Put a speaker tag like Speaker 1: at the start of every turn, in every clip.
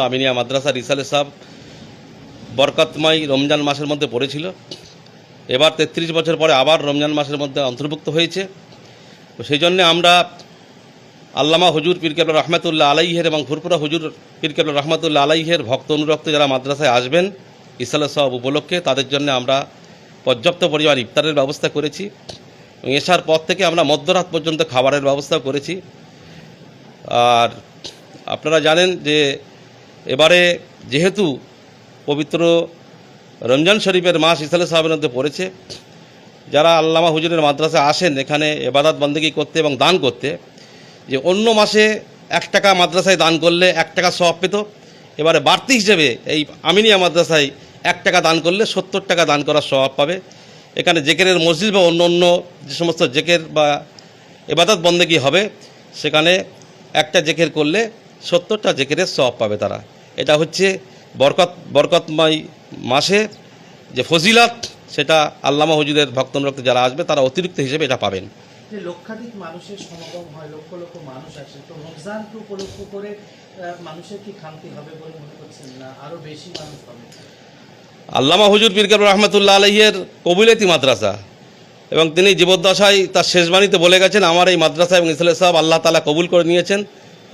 Speaker 1: আমিনিয়া মাদ্রাসা রিসালে সাহ বরকতময় রমজান মাসের মধ্যে পড়েছিল। এবার তেত্রিশ বছর পরে আবার রমজান মাসের মধ্যে অন্তর্ভুক্ত হয়েছে। সেই জন্যে আমরা আল্লামা হুজুর পীরকেবল রহমতুল্লাহ আলাইহের এবং ফুরপুরা হুজুর পীরকেবল রহমতুল্লাহ আলাইহের ভক্ত অনুরক্ত যারা মাদ্রাসায় আসবেন ইসালে সব উপলক্ষে, তাদের জন্য আমরা পর্যাপ্ত পরিমাণ ইফতারের ব্যবস্থা করেছি। এসার পর থেকে আমরা মধ্যরাত পর্যন্ত খাবারের ব্যবস্থা করেছি। আর আপনারা জানেন যে এবারে যেহেতু পবিত্র রমজান শরীফের মাস ইসালে সাহেবের মধ্যে পড়েছে, যারা আল্লামা হুজুরের মাদ্রাসায় আসেন, এখানে এবাদাত বন্দেগি করতে এবং দান করতে, যে অন্য মাসে এক টাকা মাদ্রাসায় দান করলে এক টাকা সব পেত, এবারে বাড়তি হিসেবে এই আমিনিয়া মাদ্রাসায় এক টাকা দান করলে সত্তর টাকা দান করার স্বভাব পাবে। এখানে জেকেরের মসজিদ বা অন্য অন্য যে সমস্ত জেকের বা এবাদত বন্দেগি হবে, সেখানে একটা জেকের করলে সত্তরটা জেকেরের সব পাবে তারা। এটা হচ্ছে বরকত বরকতময় মাসে যে ফজিলাত সেটা আল্লামা হুজুরের ভক্তনরক্ত যারা আসবে তারা অতিরিক্ত হিসেবে এটা পাবেন।
Speaker 2: লক্ষাধিক মানুষের সমাগম হয় লক্ষ লক্ষ মানুষ আসে তো রমজানকে উপলক্ষ করে মানুষের কি খামতি হবে বলে মনে করছেন না? আরও বেশি মানুষ হবে।
Speaker 1: আল্লামা হুজুর পীরকাব রহমতুল্লাহ আলহিয়ের কবুলেতি মাদ্রাসা এবং তিনি জীবদ্দশায় তার শেষ বাণীতে বলে গেছেন আমার এই মাদ্রাসা এবং ইসলে সাহেব আল্লাহ তালা কবুল করে নিয়েছেন।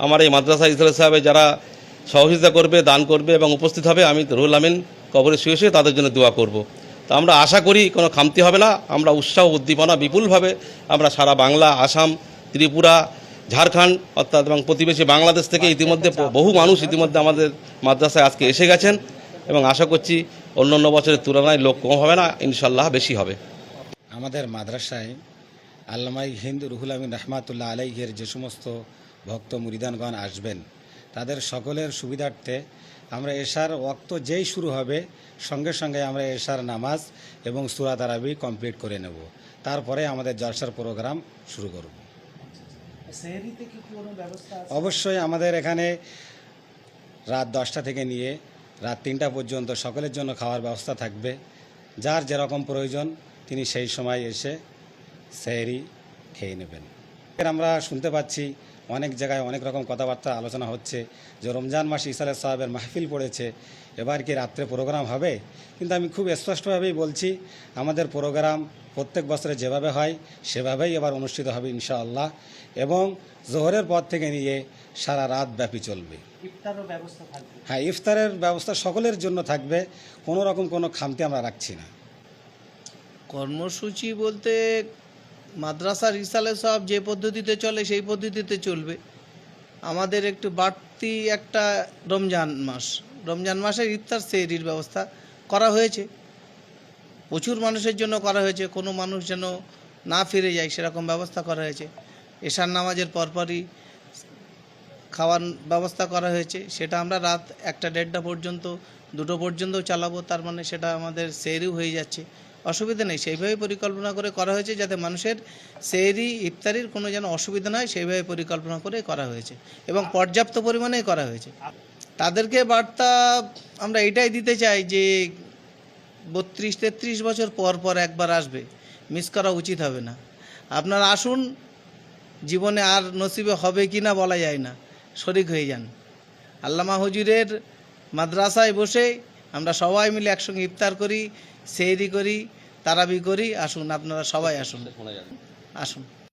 Speaker 1: আমার এই মাদ্রাসা ইসলে সাহেবে যারা সহযোগিতা করবে দান করবে এবং উপস্থিত হবে আমি রুহুল আমিন কবরে শুয়ে শুয়ে তাদের জন্য দোয়া করব। তা আমরা আশা করি কোনো খামতি হবে না। আমরা উৎসাহ উদ্দীপনা বিপুলভাবে আমরা সারা বাংলা আসাম ত্রিপুরা ঝাড়খণ্ড অর্থাৎ এবং প্রতিবেশী বাংলাদেশ থেকে ইতিমধ্যে বহু মানুষ ইতিমধ্যে আমাদের মাদ্রাসায় আজকে এসে গেছেন এবং আশা করছি অন্য অন্য বছরের তুলনায় লোক কম হবে না ইনশাল্লাহ বেশি হবে।
Speaker 3: আমাদের মাদ্রাসায় আল্লামাই হিন্দু রুহুল আমিন রহমাতুল্লাহ আলাইহের যে সমস্ত ভক্ত মুরিদানগণ আসবেন। তাদের সকলের সুবিধার্থে আমরা এশার ওক্ত যেই শুরু হবে সঙ্গে সঙ্গে আমরা এশার নামাজ এবং সুরা তারাবি কমপ্লিট করে নেব। তারপরে আমাদের জলসার প্রোগ্রাম শুরু করব।
Speaker 2: সেহরিতে কি কোনো ব্যবস্থা আছে?
Speaker 3: অবশ্যই আমাদের এখানে রাত দশটা থেকে নিয়ে রাত তিনটা পর্যন্ত সকলের জন্য খাওয়ার ব্যবস্থা থাকবে। যার যেরকম প্রয়োজন তিনি সেই সময় এসে সেহরি খেয়ে নেবেন। এর আমরা শুনতে পাচ্ছি অনেক জায়গায় অনেক রকম কথাবার্তা আলোচনা হচ্ছে যে রমজান মাস ইসালে সাহেবের মাহফিল পড়েছে এবার কি রাত্রে প্রোগ্রাম হবে? কিন্তু আমি খুব স্পষ্টভাবেই বলছি আমাদের প্রোগ্রাম প্রত্যেক বছরে যেভাবে হয় সেভাবেই এবার অনুষ্ঠিত হবে ইনশাআল্লাহ। এবং জোহরের পর থেকে নিয়ে সারা রাত ব্যাপী চলবে।
Speaker 2: ইফতারও ব্যবস্থা থাকবে?
Speaker 3: হ্যাঁ ইফতারের ব্যবস্থা সকলের জন্য থাকবে কোনো রকম কোনো খামতি আমরা রাখছি না।
Speaker 4: কর্মসূচি বলতে মাদ্রাসার ইসালে সব যে পদ্ধতিতে চলে সেই পদ্ধতিতে চলবে। আমাদের একটু বাড়তি একটা রমজান মাস। রমজান মাসের ইফতার সেহরির ব্যবস্থা করা হয়েছে। প্রচুর মানুষের জন্য করা হয়েছে। কোনো মানুষ যেন না ফিরে যায় সেরকম ব্যবস্থা করা হয়েছে। এশার নামাজের পরপরই খাওয়ার ব্যবস্থা করা হয়েছে। সেটা আমরা রাত একটা দেড়টা পর্যন্ত, দুটো পর্যন্তও চালাবো। তার মানে সেটা আমাদের সেরিও হয়ে যাচ্ছে। অসুবিধা নেই। সেইভাবে পরিকল্পনা করে করা হয়েছে যাতে মানুষের সেরি ইফতারির কোনো যেন অসুবিধা নয়, সেইভাবে পরিকল্পনা করে করা হয়েছে এবং পর্যাপ্ত পরিমাণেই করা হয়েছে। তাদেরকে বার্তা আমরা এটাই দিতে চাই যে বত্রিশ, তেত্রিশ বছর পর পর একবার আসবে। মিস করা উচিত হবে না। আপনারা আসুন, জীবনে আর নসিবে হবে কি না বলা যায় না। শরিক হয়ে যান। আল্লামা হুজুরের মাদ্রাসায় বসে আমরা সবাই মিলে একসঙ্গে ইফতার করি, সেহরি করি তারাবি করি আসুন আপনারা সবাই আসুন। আসুন।